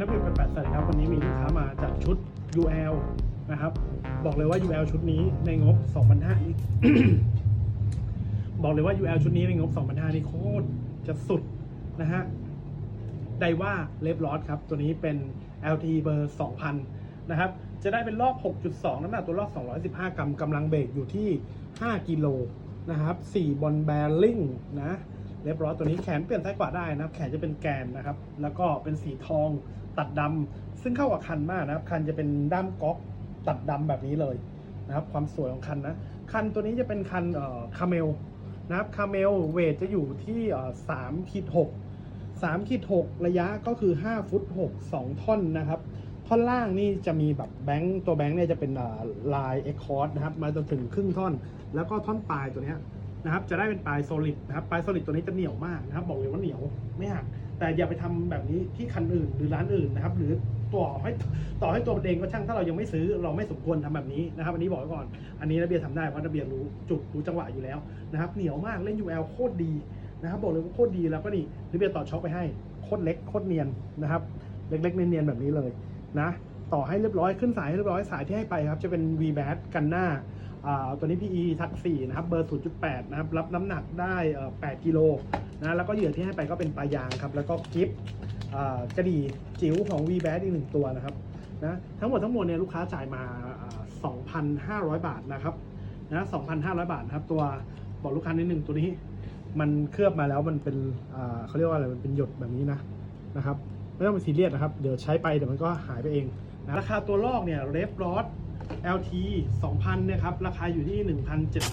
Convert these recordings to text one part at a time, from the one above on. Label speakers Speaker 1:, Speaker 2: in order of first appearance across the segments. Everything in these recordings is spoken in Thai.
Speaker 1: นักบินแปดสวัสดีครับวันนี้มีลูกค้ามาจากชุด UL นะครับ บอกเลยว่า UL ชุดนี้ในงบ2,500นี่บอกเลยว่า UL ชุดนี้ในงบ2,500นี่โคตรจะสุดนะฮะไดว่าเลฟลอสครับ ตัวนี้เป็น LT เบอร์ 2,000 นะครับ จะได้เป็นรอบ 6.2 น้ำหนักตัวรอบ 215 กรัมกำลังเบรกอยู่ที่ 5 กิโลนะครับ 4 บอลแบริ่งนะ เรียบร้อยตัวนี้แขนเปลี่ยนซ้ายขวาได้นะครับ แขนจะเป็นแกนนะครับ แล้วก็เป็นสีทองตัดดำซึ่งเข้ากับคันมากนะครับ คันจะเป็นด้ามก๊อกตัดดำแบบนี้เลยนะครับ ความสวยของคันนะ คันตัวนี้จะเป็นคันเอ่อคาเมลนะครับคาเมลเวทจะอยู่ที่เอ่อสามขีดหกสามขีดหกระยะก็คือ5ฟุต6 2ท่อนนะครับท่อนล่างนี่จะมีแบบแบงค์ตัวแบงค์เนี่ยจะเป็นลายเอ็กคอร์ดนะครับ มาจนถึงครึ่งท่อน แล้วก็ท่อนปลายตัวเนี้ย นะครับ จะได้เป็นปลายโซลิดนะครับ ปลายโซลิดตัวนี้จะเหนียวมากนะครับ บอกเลยว่าเหนียวไม่หัก แต่อย่าไปทำแบบนี้ที่คันอื่นหรือร้านอื่นนะครับ หรือต่อให้ต่อให้ตัวเองก็ช่างถ้าเรายังไม่ซื้อเราไม่สมควรทำแบบนี้นะครับ อันนี้บอกไว้ก่อน อันนี้ระเบียร์ทำได้เพราะระเบียร์รู้จุดรู้จังหวะอยู่แล้วนะครับ เหนียวมากเล่น UL โคตรดีนะครับ บอกเลยว่าโคตรดีแล้วก็นี่ระเบียร์ต่อช็อคไปให้โคตรเล็กโคตรเนียนนะครับ เล็กๆเนียนๆแบบนี้เลยนะ ต่อให้เรียบร้อยขึ้นสายให้เรียบร้อยสายที่ให้ไปครับ จะเป็น v b a t กันหน้าตัวนี้ PE ทัก4นะครับเบอร์ 0.8 นะครับ รับน้ำหนักได้ 8 กิโลนะแล้วก็เหยื่อที่ให้ไปก็เป็นปลายางครับ แล้วก็กิฟต์กระดี่จิ๋วของ v b a t อีกหนึ่งตัวนะครับนะทั้งหมดทั้งมวลเนี่ยลูกค้าจ่ายมาอ่า2,500 บาทนะครับนะ2,500 บาทนะครับ ตัวบอกลูกค้านิดหนึ่งตัวนี้ มันเคลือบมาแล้วมันเป็นเขาเรียกว่าอะไรมันเป็นหยดแบบนี้นะนะครับ ไม่ต้องเป็นซีเรียสนะครับ เดี๋ยวใช้ไปเดี๋ยวมันก็หายไปเองนะราคาตัวลอกเนี่ยเรฟรอส LT 2,000นี่ยครับ ราคาอยู่ที่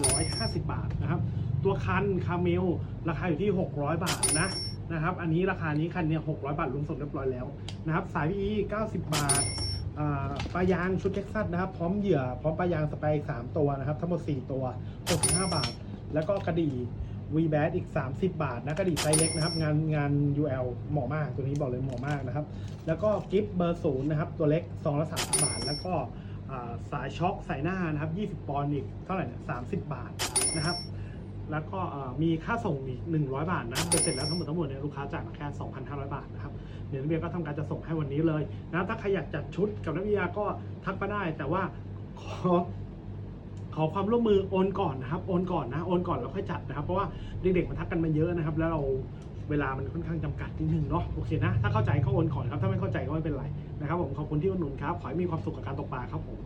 Speaker 1: 1,750 บาทนะครับ ตัวคันคาเมล ราคาอยู่ที่ 600 บาทนะนะครับ อันนี้ราคานี้คันเนี่ย600 บาทรวมส่งเรียบร้อยแล้วนะครับ สาย PE 90 บาทอ่าปลายางชุดเท็กซัสนะครับ พร้อมเหยื่อ พร้อมปลายางสเปรย์3ตัวนะครับ ทั้งหมด 4 ตัว 65 บาท แล้วก็กระดี่ v b a t อีก 30 บาทนะกระดิ่ไซส์เล็กนะครับ งานงาน UL เหมาะมากตัวนี้บอกเลยเหมาะมากนะครับ แล้วก็กิฟต์เบอร์ศูนย์นะครับ ตัวเล็กซองละ30บาท แล้วก็สายช็อคใส่หน้านะครับ 20 ปอนด์อีกเท่าไหร่เนี่ย30บาทนะครับ แล้วก็มีค่าส่งอีก 100 บาทนะเบ็ดเสร็จแล้วทั้งหมดทั้งมวลเนี่ยลูกค้าจ่ายมาแค่ 2,500 บาทนะครับ เดี๋ยวนักเรียนก็ทำการจะส่งให้วันนี้เลยนะถ้าใครอยากจัดชุดกับนักวิทยาก็ทักมาได้แต่ว่าขอ ขอความร่วมมือโอนก่อนนะครับ โอนก่อนนะ โอนก่อนแล้วค่อยจัดนะครับ เพราะว่าเด็กๆมาทักกันมาเยอะนะครับ แล้วเราเวลามันค่อนข้างจำกัดนิดนึงเนาะ โอเคนะ ถ้าเข้าใจก็โอนก่อนครับ ถ้าไม่เข้าใจก็ไม่เป็นไรนะครับผม ขอบคุณที่อุดหนุนครับ ขอให้มีความสุขกับการตกปลาครับผม